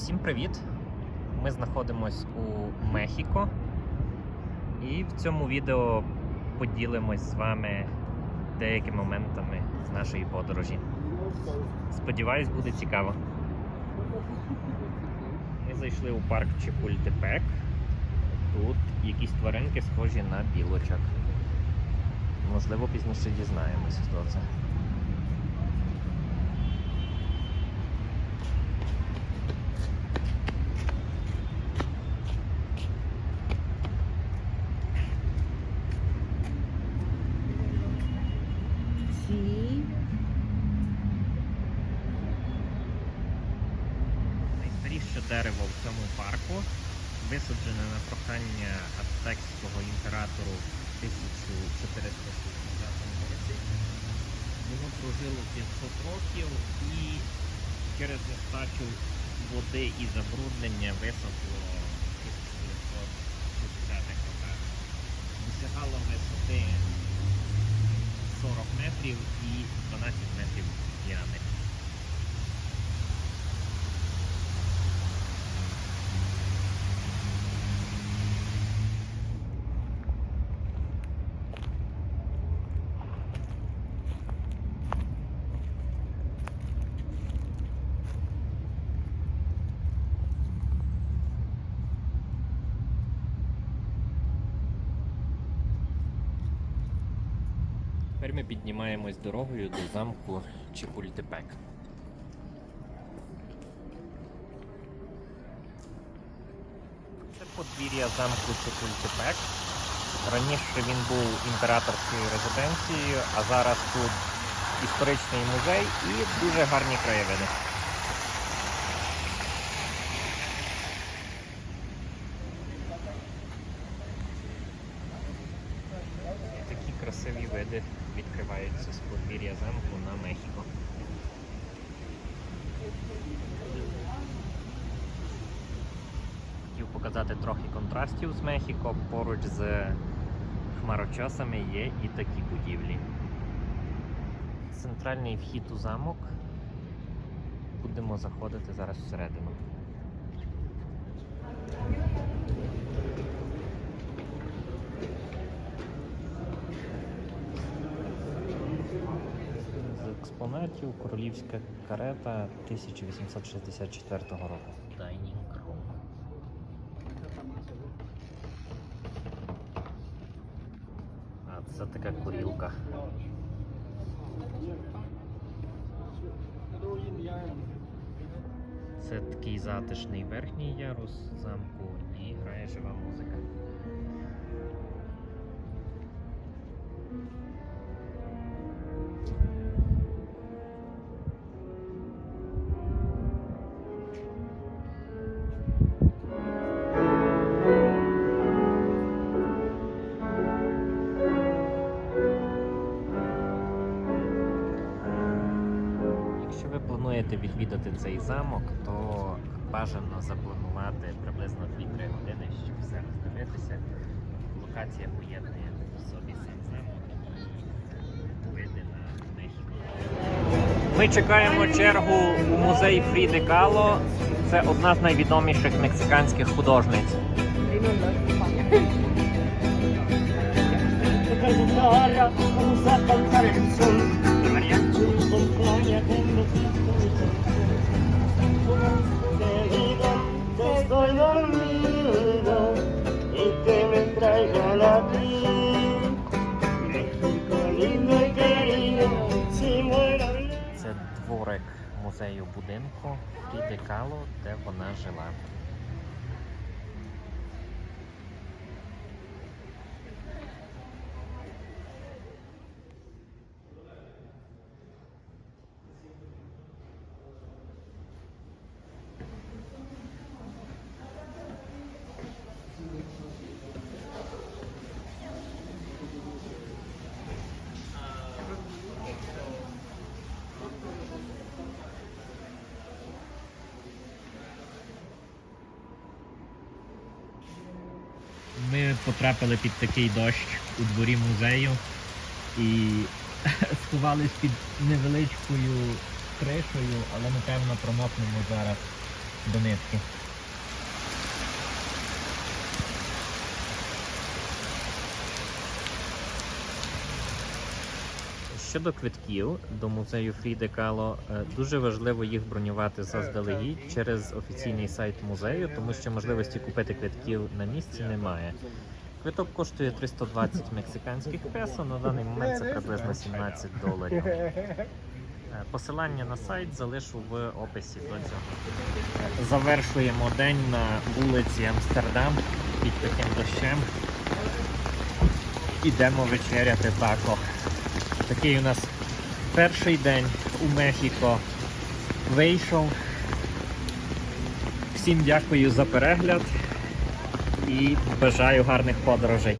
Всім привіт! Ми знаходимось у Мехіко і в цьому відео поділимось з вами деякими моментами з нашої подорожі. Сподіваюсь, буде цікаво. Ми зайшли у парк Чепультепек. Тут якісь тваринки схожі на білочок. Можливо, пізніше дізнаємося, хто це. Дерево в цьому парку висаджене на прохання ацтекського імператору в 1460 році. Воно прожило 500 років і через нестачу води і забруднення висохло в 1960-х роках. Досягало висоти 40 метрів і 12 метрів в Тепер ми піднімаємось дорогою до замку Чепультепек. Це подвір'я замку Чепультепек. Раніше він був імператорською резиденцією, а зараз тут історичний музей і дуже гарні краєвиди. Такі красиві види відкриваються з подвір'я замку на Мехіко. Хотів показати трохи контрастів з Мехіко. Поруч з хмарочосами є і такі будівлі. Центральний вхід у замок. Будемо заходити зараз всередину. З експонатів королівська карета 1864 року. Dining. А це така курілка. Це такий затишний верхній ярус замку і грає жива музика. Плануєте відвідати цей замок, то бажано запланувати приблизно 2-3 години, щоб все роздивитися. Локація поєднує в собі сам замок і види на Мехіко. Ми чекаємо чергу у музей Фріди Кало. Це одна з найвідоміших мексиканських художниць. Дворик музею будинку Фріди Кало, де вона жила. Ми потрапили під такий дощ у дворі музею і сховались під невеличкою кришею, але напевно промокнемо зараз до нитки. Щодо квитків до музею Фріде Кало, е, дуже важливо їх бронювати заздалегідь через офіційний сайт музею, тому що можливості купити квитків на місці немає. Квиток коштує 320 мексиканських песо, на даний момент це приблизно 17 доларів. Е, Посилання на сайт залишу в описі до цього. Завершуємо день на вулиці Амстердам під таким дощем. Ідемо вечеряти тако. Такий у нас перший день у Мехіко вийшов. Всім дякую за перегляд і бажаю гарних подорожей.